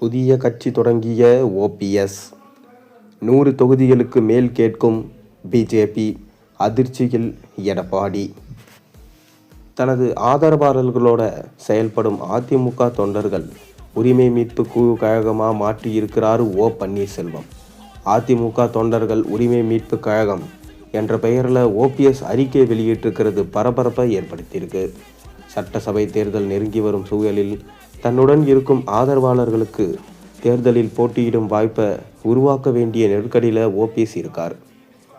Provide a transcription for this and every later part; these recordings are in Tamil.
புதிய கட்சி தொடங்கிய ஓபிஎஸ் நூறு தொகுதிகளுக்கு மேல் கேட்கும் பிஜேபி அதிர்ச்சியில் எடப்பாடி. தனது ஆதரவாளர்களோட செயல்படும் அதிமுக தொண்டர்கள் உரிமை மீட்பு குழு கழகமாக மாற்றியிருக்கிறார் ஓ பன்னீர்செல்வம். அதிமுக தொண்டர்கள் உரிமை மீட்பு கழகம் என்ற பெயரில் ஓபிஎஸ் அறிக்கை வெளியிட்டிருக்கிறது பரபரப்பை ஏற்படுத்தியிருக்கு. சட்டசபை தேர்தல் நெருங்கி வரும் சூழலில் தன்னுடன் இருக்கும் ஆதரவாளர்களுக்கு தேர்தலில் போட்டியிடும் வாய்ப்பை உருவாக்க வேண்டிய நெருக்கடியில் ஓபிஎஸ் இருக்கார்.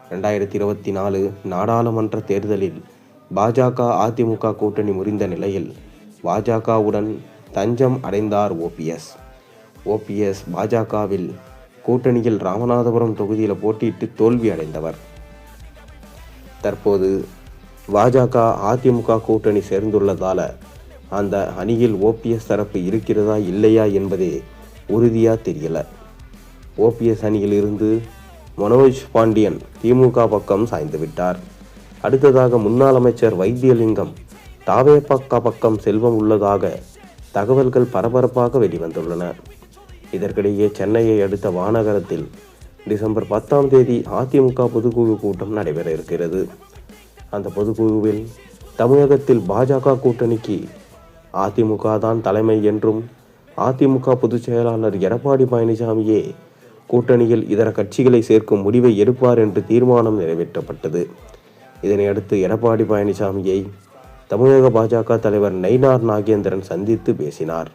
ரெண்டாயிரத்தி இருபத்தி நாலு நாடாளுமன்ற தேர்தலில் பாஜக அதிமுக கூட்டணி முறிந்த நிலையில் பாஜகவுடன் தஞ்சம் அடைந்தார் ஓபிஎஸ். ஓபிஎஸ் பாஜகவில் கூட்டணியில் ராமநாதபுரம் தொகுதியில் போட்டியிட்டு தோல்வி அடைந்தவர். தற்போது பாஜக அதிமுக கூட்டணி சேர்ந்துள்ளதால் அந்த அணியில் ஓபிஎஸ் தரப்பு இருக்கிறதா இல்லையா என்பதே உறுதியாக தெரியலை. ஓபிஎஸ் அணியில் இருந்து மனோஜ் பாண்டியன் திமுக பக்கம் சாய்ந்து விட்டார். அடுத்ததாக முன்னாள் அமைச்சர் வைத்தியலிங்கம் தாவேபக்க பக்கம் செல்வம் உள்ளதாக தகவல்கள் பரபரப்பாக வெளிவந்துள்ளன. இதற்கிடையே சென்னையை அடுத்த வானகரத்தில் டிசம்பர் பத்தாம் தேதி அதிமுக பொதுக்குழு கூட்டம் நடைபெற இருக்கிறது. அந்த பொதுக்குழுவில் தமிழகத்தில் பாஜக கூட்டணிக்கு அதிமுக தான் தலைமை என்றும் அதிமுக பொதுச் செயலாளர் எடப்பாடி பழனிசாமியே கூட்டணியில் இதர கட்சிகளை சேர்க்கும் முடிவை எடுப்பார் என்று தீர்மானம் நிறைவேற்றப்பட்டது. இதனையடுத்து எடப்பாடி பழனிசாமியை தமிழக பாஜக தலைவர் நயினார் நாகேந்திரன் சந்தித்து பேசினார்.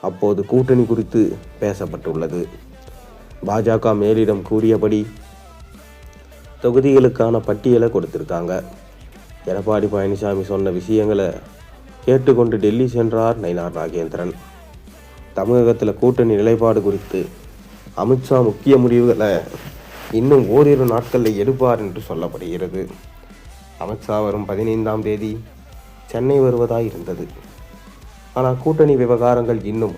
அப்போது கூட்டணி குறித்து பேசப்பட்டுள்ளது. பாஜக மேலிடம் கூறியபடி தொகுதிகளுக்கான பட்டியலை கொடுத்திருக்காங்க. எடப்பாடி பழனிசாமி சொன்ன விஷயங்களை கேட்டுக்கொண்டு டெல்லி சென்றார் நயினார் நாகேந்திரன். தமிழகத்தில் கூட்டணி நிலைப்பாடு குறித்து அமித்ஷா முக்கிய முடிவுகளை இன்னும் ஓரிரு நாட்களில் எடுப்பார் என்று சொல்லப்படுகிறது. அமித்ஷா வரும் பதினைந்தாம் தேதி சென்னை வருவதாய் இருந்தது. ஆனால் கூட்டணி விவகாரங்கள் இன்னும்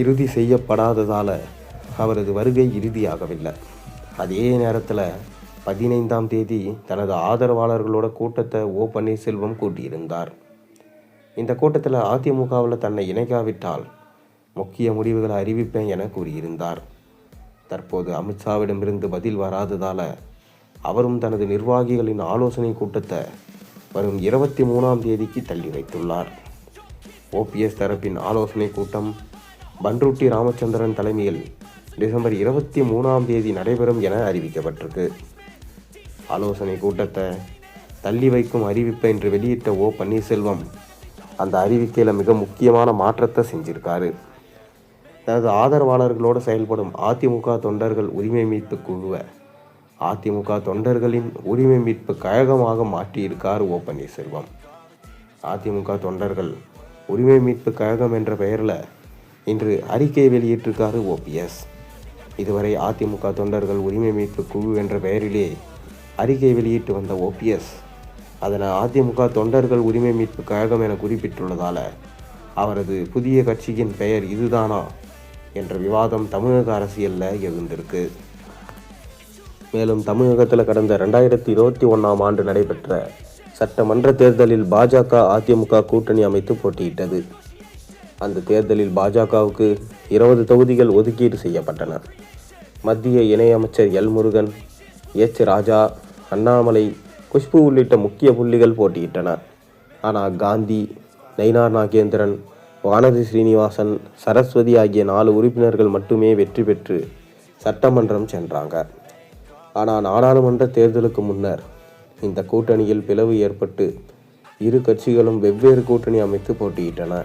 இறுதி செய்யப்படாததால் அவரது வருகை இறுதியாகவில்லை. அதே நேரத்தில் பதினைந்தாம் தேதி தனது ஆதரவாளர்களோட கூட்டத்தை ஓ பன்னீர்செல்வம் கூட்டியிருந்தார். இந்த கூட்டத்தில் அதிமுகவில் தன்னை இணைக்காவிட்டால் முக்கிய முடிவுகளை அறிவிப்பேன் என கூறியிருந்தார். தற்போது அமித்ஷாவிடமிருந்து பதில் வராததால் அவரும் தனது நிர்வாகிகளின் ஆலோசனை கூட்டத்தை வரும் இருபத்தி மூணாம் தேதிக்கு தள்ளி வைத்துள்ளார். ஓபிஎஸ் தரப்பின் ஆலோசனை கூட்டம் பன்ருட்டி ராமச்சந்திரன் தலைமையில் டிசம்பர் இருபத்தி மூணாம் தேதி நடைபெறும் என அறிவிக்கப்பட்டிருக்கு. ஆலோசனை கூட்டத்தை தள்ளி வைக்கும் அறிவிப்பை இன்று வெளியிட்ட ஓ பன்னீர்செல்வம் அந்த அறிவிக்கையில் மிக முக்கியமான மாற்றத்தை செஞ்சிருக்காரு. தனது ஆதரவாளர்களோடு செயல்படும் அதிமுக தொண்டர்கள் உரிமை மீட்பு குழுவை அதிமுக தொண்டர்களின் உரிமை மீட்பு கழகமாக மாற்றியிருக்கார் ஓ பன்னீர்செல்வம். அதிமுக தொண்டர்கள் உரிமை மீட்பு கழகம் என்ற பெயரில் இன்று அறிக்கை வெளியிட்டிருக்காரு ஓபிஎஸ் இதுவரை அதிமுக தொண்டர்கள் உரிமை மீட்பு குழு என்ற பெயரிலே அறிக்கை வெளியிட்டு வந்த ஓபிஎஸ் அதனை அதிமுக தொண்டர்கள் உரிமை மீட்பு கழகம் என குறிப்பிட்டுள்ளதால் அவரது புதிய கட்சியின் பெயர் இதுதானா என்ற விவாதம் தமிழக அரசியலில் எழுந்திருக்கு. மேலும் தமிழகத்தில் கடந்த ரெண்டாயிரத்தி இருபத்தி ஒன்றாம் ஆண்டு நடைபெற்ற சட்டமன்ற தேர்தலில் பாஜக அதிமுக கூட்டணி அமைத்து போட்டியிட்டது. அந்த தேர்தலில் பாஜகவுக்கு இருபது தொகுதிகள் ஒதுக்கீடு செய்யப்பட்டன. மத்திய இணையமைச்சர் எல் முருகன் எச் ராஜா அண்ணாமலை குஷ்பு உள்ளிட்ட முக்கிய புள்ளிகள் போட்டியிட்டன. ஆனால் காந்தி நயினார் நாகேந்திரன் வானதி ஸ்ரீனிவாசன் சரஸ்வதி ஆகிய நாலு உறுப்பினர்கள் மட்டுமே வெற்றி பெற்று சட்டமன்றம் சென்றாங்க. ஆனால் நாடாளுமன்ற தேர்தலுக்கு முன்னர் இந்த கூட்டணியில் பிளவு ஏற்பட்டு இரு கட்சிகளும் வெவ்வேறு கூட்டணி அமைத்து போட்டியிட்டன.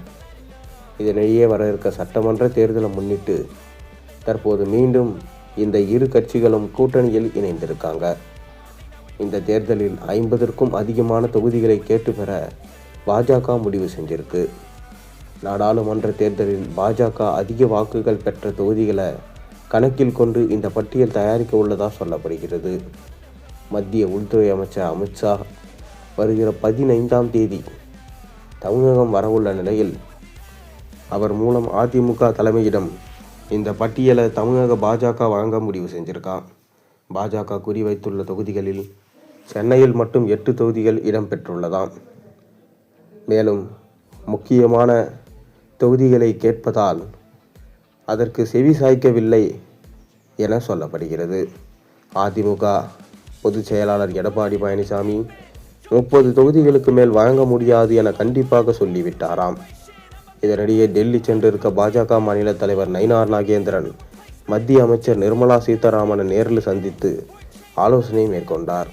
இதனிடையே வர இருக்க சட்டமன்ற தேர்தலை முன்னிட்டு தற்போது மீண்டும் இந்த இரு கட்சிகளும் கூட்டணியில் இணைந்திருக்காங்க. இந்த தேர்தலில் ஐம்பதற்கும் அதிகமான தொகுதிகளை கேட்டு பெற பாஜக முடிவு செஞ்சிருக்கு. நாடாளுமன்ற தேர்தலில் பாஜக அதிக வாக்குகள் பெற்ற தொகுதிகளை கணக்கில் கொண்டு இந்த பட்டியல் தயாரிக்க உள்ளதாக சொல்லப்படுகிறது. மத்திய உள்துறை அமைச்சர் அமித்ஷா வருகிற பதினைந்தாம் தேதி தமிழகம் வரவுள்ள நிலையில் அவர் மூலம் அதிமுக தலைமையிடம் இந்த பட்டியலை தமிழக பாஜக வழங்க முடிவு செஞ்சிருக்கான். பாஜக குறிவைத்துள்ள தொகுதிகளில் சென்னையில் மட்டும் எட்டு தொகுதிகள் இடம்பெற்றுள்ளதாம். மேலும் முக்கியமான தொகுதிகளை கேட்பதால் அதற்கு செவி சாய்க்கவில்லை என சொல்லப்படுகிறது. அதிமுக பொதுச் செயலாளர் எடப்பாடி பழனிசாமி முப்பது தொகுதிகளுக்கு மேல் வழங்க முடியாது என கண்டிப்பாக சொல்லிவிட்டாராம். இதனிடையே டெல்லி சென்றிருக்க பாஜக மாநில தலைவர் நயினார் நாகேந்திரன் மத்திய அமைச்சர் நிர்மலா சீதாராமனை நேரில் சந்தித்து ஆலோசனை மேற்கொண்டார்.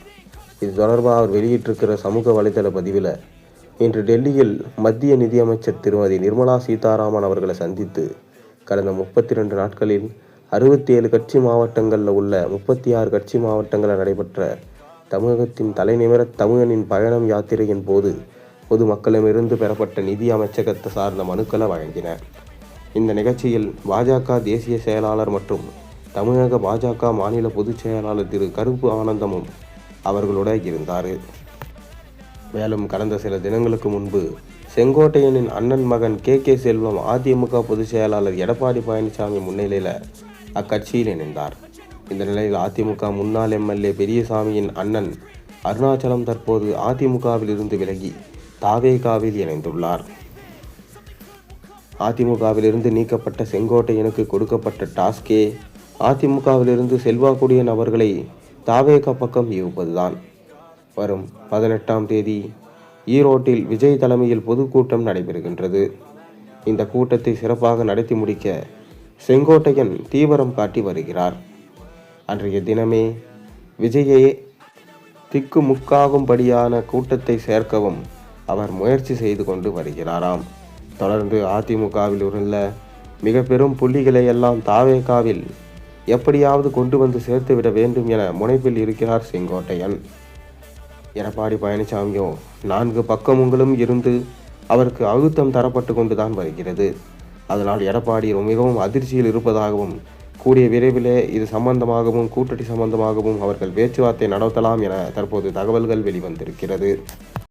இது தொடர்பாக அவர் வெளியிட்டிருக்கிற சமூக வலைதள பதிவில் இன்று டெல்லியில் மத்திய நிதியமைச்சர் திருமதி நிர்மலா சீதாராமன் அவர்களை சந்தித்து கடந்த முப்பத்தி ரெண்டு நாட்களில் அறுபத்தி ஏழு கட்சி மாவட்டங்களில் உள்ள முப்பத்தி ஆறு கட்சி மாவட்டங்களில் நடைபெற்ற தமிழகத்தின் தலைநிமிர தமிழனின் பயணம் யாத்திரையின் போது பொதுமக்களிடமிருந்து பெறப்பட்ட நிதி அமைச்சகத்தை சார்ந்த மனுக்களை வழங்கின இந்த நிகழ்ச்சியில் பாஜக தேசிய செயலாளர் மற்றும் தமிழக பாஜக மாநில பொதுச் செயலாளர் திரு கருப்பு ஆனந்தமும் அவர்களோட இருந்தார். மேலும் கடந்த சில தினங்களுக்கு முன்பு செங்கோட்டையனின் அண்ணன் மகன் கே. கே. செல்வம் அதிமுக பொதுச் செயலாளர் எடப்பாடி பழனிசாமி முன்னிலையில் அக்கட்சியில் இணைந்தார். இந்த நிலையில் அதிமுக முன்னாள் எம்எல்ஏ பெரியசாமியின் அண்ணன் அருணாச்சலம் தற்போது அதிமுகவில் இருந்து விலகி தாவேகாவில் இணைந்துள்ளார். அதிமுகவிலிருந்து நீக்கப்பட்ட செங்கோட்டையனுக்கு கொடுக்கப்பட்ட டாஸ்கே அதிமுகவிலிருந்து செல்வாக்குடியன் நபர்களை தாவேக பக்கம் ஈவுப்பதுதான் வரும் பதினெட்டாம் தேதி ஈரோட்டில் விஜய் தலைமையில் பொதுக்கூட்டம் நடைபெறுகின்றது. இந்த கூட்டத்தை சிறப்பாக நடத்தி முடிக்க செங்கோட்டையன் தீவிரம் காட்டி வருகிறார். அன்றைய தினமே விஜயை திக்குமுக்காகும்படியான கூட்டத்தை சேர்க்கவும் அவர் முயற்சி செய்து கொண்டு வருகிறாராம். தொடர்ந்து அதிமுகவில் உள்ள மிக பெரும் புள்ளிகளை எல்லாம் தாவேகாவில் எப்படியாவது கொண்டு வந்து சேர்த்துவிட வேண்டும் என முனைப்பில் இருக்கிறார் செங்கோட்டையன். எடப்பாடி பழனிசாமியோ நான்கு பக்கமுங்களும் இருந்து அவருக்கு அழுத்தம் தரப்பட்டு கொண்டுதான் வருகிறது. அதனால் எடப்பாடி மிகவும் அதிர்ச்சியில் இருப்பதாகவும் கூடிய விரைவிலே இது சம்பந்தமாகவும் கூட்டணி சம்பந்தமாகவும் அவர்கள் பேச்சுவார்த்தை நடத்தலாம் என தற்போது தகவல்கள் வெளிவந்திருக்கிறது.